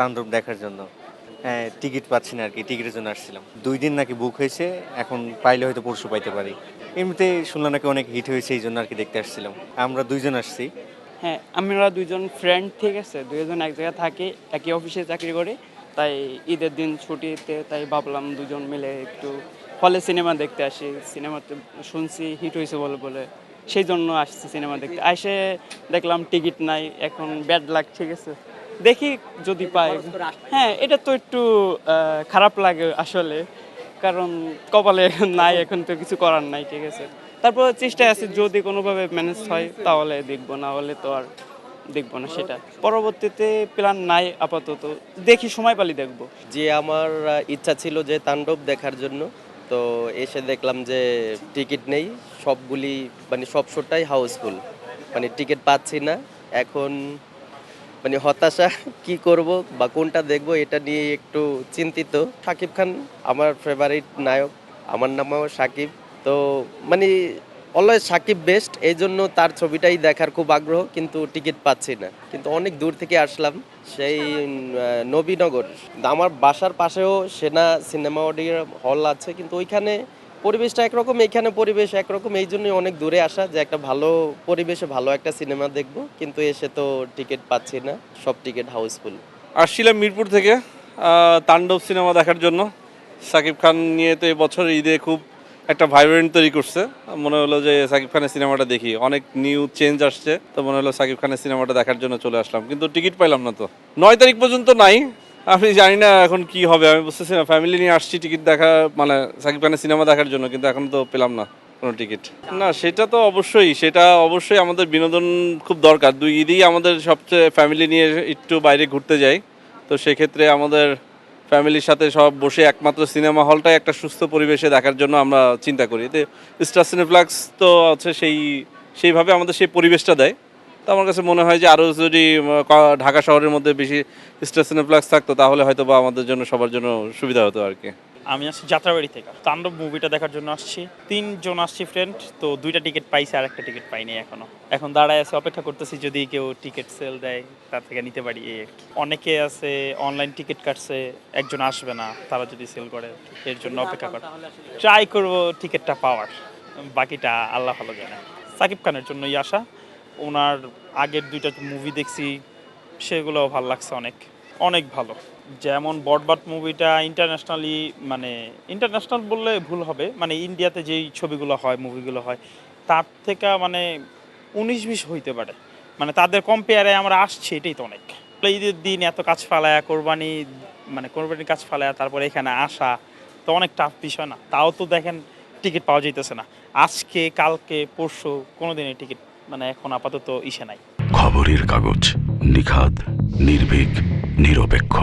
তাণ্ডব দেখার জন্য। হ্যাঁ টিকিট পাচ্ছি না আর কি, টিকিটের জন্য আসছিলাম। দুই দিন নাকি বুক হয়েছে, এখন পাইলে হয়তো পরশু পাইতে পারি। এমনিতে শুনলাম নাকি অনেক হিট হয়েছে, এই জন্য আর কি দেখতে আসছিলাম। আমরা দুইজন আসছি। হ্যাঁ আমরা দুইজন ফ্রেন্ড ঠিক আছে দুজন এক জায়গায় থাকি, একই অফিসে চাকরি করি। তাই ঈদের দিন ছুটিতে তাই ভাবলাম দুজন মিলে একটু হলে সিনেমা দেখতে আসি। সিনেমাতে শুনছি হিট হয়েছে বলে বলে, সেই জন্য আসছি সিনেমা দেখতে। এসে দেখলাম টিকিট নাই, এখন ব্যাড লাগ ঠিক আছে। দেখি যদি পাই। হ্যাঁ এটা তো একটু খারাপ লাগে আসলে। কারণ কপালে নাই এখন তো কিছু করার নাই ঠিক আছে। তারপর চেষ্টায় আছে যদি কোনোভাবে ম্যানেজ হয় তাহলে দেখব না হলে তো আর দেখব না সেটা। পরবর্তীতে প্ল্যান নাই আপাতত। দেখি সময় পালি দেখব। যে আমার ইচ্ছা ছিল যে তাণ্ডব দেখার জন্য তো এসে দেখলাম যে টিকিট নেই সবগুলি মানে সব শোটাই হাউসফুল। মানে টিকিট পাচ্ছি না। এখন মানে হতাশা, কি করব বা কোনটা দেখব এটা নিয়ে একটু চিন্তিত। শাকিব খান আমার ফেভারিট নায়ক, আমার নামও শাকিব তো মানে অলওয়েজ সাকিব বেস্ট এই জন্য তার ছবিটাই দেখার খুব আগ্রহ, কিন্তু টিকিট পাচ্ছি না। কিন্তু অনেক দূর থেকে আসলাম, সেই নবীনগর। আমার বাসার পাশেও সেনা সিনেমা হল আছে, কিন্তু ওইখানে পরিবেশটা একরকম, এইখানে পরিবেশ একরকম, এই জন্যই অনেক দূরে আসা যে একটা ভালো পরিবেশে ভালো একটা সিনেমা দেখব, কিন্তু এসে তো টিকিট পাচ্ছি না, সব টিকিট হাউসফুল। আসছিলাম মিরপুর থেকে তাণ্ডব সিনেমা দেখার জন্য। সাকিব খান নিয়ে তো এবছর ঈদে খুব একটা ভাইব্রেন্ট তৈরি করছে। মনে হলো যে সাকিব খানের সিনেমাটা দেখি। অনেক নিউ চেঞ্জ আসছে, তো মনে হলো সাকিব খানের সিনেমাটা দেখার জন্য চলে আসলাম। কিন্তু টিকিট পাইলাম না তো। নয় তারিখ পর্যন্ত নাই আমি জানি না এখন কি হবে, আমি বুঝতেছি না। ফ্যামিলি নিয়ে আসছি টিকিট দেখা মানে সাকিব খানের সিনেমা দেখার জন্য, কিন্তু এখন তো পেলাম না কোনো টিকিট না, সেটা তো অবশ্যই, সেটা অবশ্যই আমাদের বিনোদন খুব দরকার। দুই ঈদেই আমাদের সবচেয়ে ফ্যামিলি নিয়ে একটু বাইরে ঘুরতে যাই। তো সেক্ষেত্রে আমাদের ফ্যামিলির সাথে সব বসে একমাত্র সিনেমা হলটাই একটা সুস্থ পরিবেশে দেখার জন্য আমরা চিন্তা করি। এতে স্টার সিনেপ্লাক্স তো আছে সেই, সেইভাবে আমাদের সেই পরিবেশটা দেয়। তো আমার কাছে মনে হয় যে আরও যদি ঢাকা শহরের মধ্যে বেশি স্টার সিনেপ্লাক্স থাকতো তাহলে হয়তো বা আমাদের জন্য সবার জন্য সুবিধা হতো আর কি। আমি আসছি যাত্রাবাড়ি থেকে। তাণ্ডব মুভিটা দেখার জন্য আসছি। তিনজন আসছি ফ্রেন্ড তো দুইটা টিকিট পাইছি আর একটা টিকিট পাইনি এখনও। এখন দাঁড়ায় আছে অপেক্ষা করতেছি যদি কেউ টিকিট সেল দেয় তার থেকে নিতে পারি এই আর কি। অনেকে আছে অনলাইন টিকিট কাটছে একজন আসবে না তারা যদি সেল করে এর জন্য অপেক্ষা করে ট্রাই করব টিকিটটা পাওয়ার। বাকিটা আল্লাহ ভালো জানে। সাকিব খানের জন্যই আসা। ওনার আগের দুইটা মুভি দেখছি, সেগুলোও ভালো লাগছে অনেক। অনেক ভালো। যেমন বটবাট মুভিটা ইন্টারন্যাশনালি মানে ইন্টারন্যাশনাল বললে ভুল হবে মানে ইন্ডিয়াতে যেই ছবিগুলো হয় মুভিগুলো হয়, তার থেকে মানে উনিশ বিশ হইতে পারে। মানে তাদের কম্পেয়ারে আমরা আসছি, এটাই তো অনেক। ঈদের দিন এত কাজ ফালায়া, কোরবানি মানে কোরবানির কাজ ফালায়া, তারপরে এখানে আসা, তো অনেক টাফ বিষয় না। তাও তো দেখেন টিকিট পাওয়া যাইতেছে না। আজকে, কালকে, পরশু কোনো দিনের টিকিট মানে এখন আপাতত ইসে নাই। খবরের কাগজ নিখাদ নির্ভীক নিরপেক্ষ।